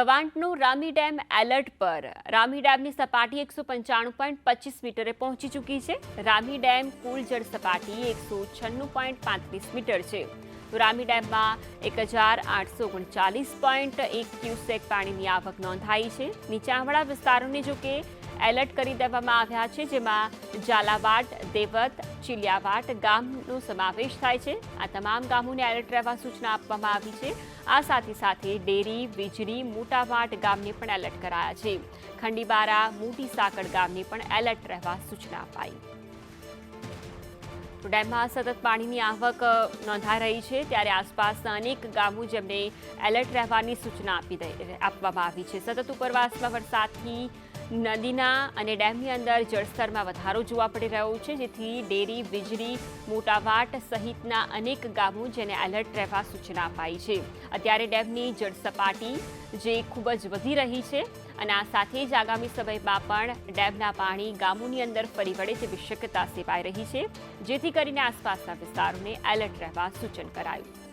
કવાંટનું Rami dam alert પર. રામી ડેમની સપાટી એકસો પંચાણું પોઈન્ટ પચીસ મીટરે પહોંચી ચૂકી છે. રામી ડેમ કુલ જળ સપાટી એકસો છન્નું પોઈન્ટ પાંત્રીસ મીટર છે. તો રામી ડેમમાં એક હજાર આઠસો ઓગણચાલીસ પોઈન્ટ એક ક્યુસેક પાણીની આવક નોંધાઈ છે. નીચાણવાળા વિસ્તારોને જો કે એલર્ટ કરી દેવામાં આવ્યા છે, જેમાં ઝાલાવાડ, દેવત, ચિલિયાવાડ ગામનો સમાવેશ થાય છે. આ તમામ ગામોને એલર્ટ રહેવા સૂચના આપવામાં આવી છે. આ સાથે સાથે ડેરી, વીજળી, મોટાવાડ ગામને પણ એલર્ટ કરાયા છે. ખંડીબારા મોટી સાકડ ગામને પણ એલર્ટ રહેવા સૂચના અપાઈ. ડેમમાં સતત પાણીની આવક નોંધાઈ રહી છે. ત્યારે આસપાસના અનેક ગામો જેમને એલર્ટ રહેવાની સૂચના આપી આપવામાં આવી છે. સતત ઉપરવાસમાં વરસાદથી નદીના અને ડેમની અંદર જળસ્તરમાં વધારો જોવા પડી રહ્યો છે, જેથી ડેરી, વીજળી, મોટાવાટ સહિતના અનેક ગામો જેને એલર્ટ રહેવા સૂચના અપાઈ છે. અત્યારે ડેમની જળ સપાટી જે ખૂબ જ વધી રહી છે અને આ સાથે જ આગામી સમયમાં પણ ડેમના પાણી ગામોની અંદર ફરી વળે તેવી શક્યતા સેવાઈ રહી છે, જેથી કરીને આસપાસના વિસ્તારોને એલર્ટ રહેવા સૂચન કરાયું.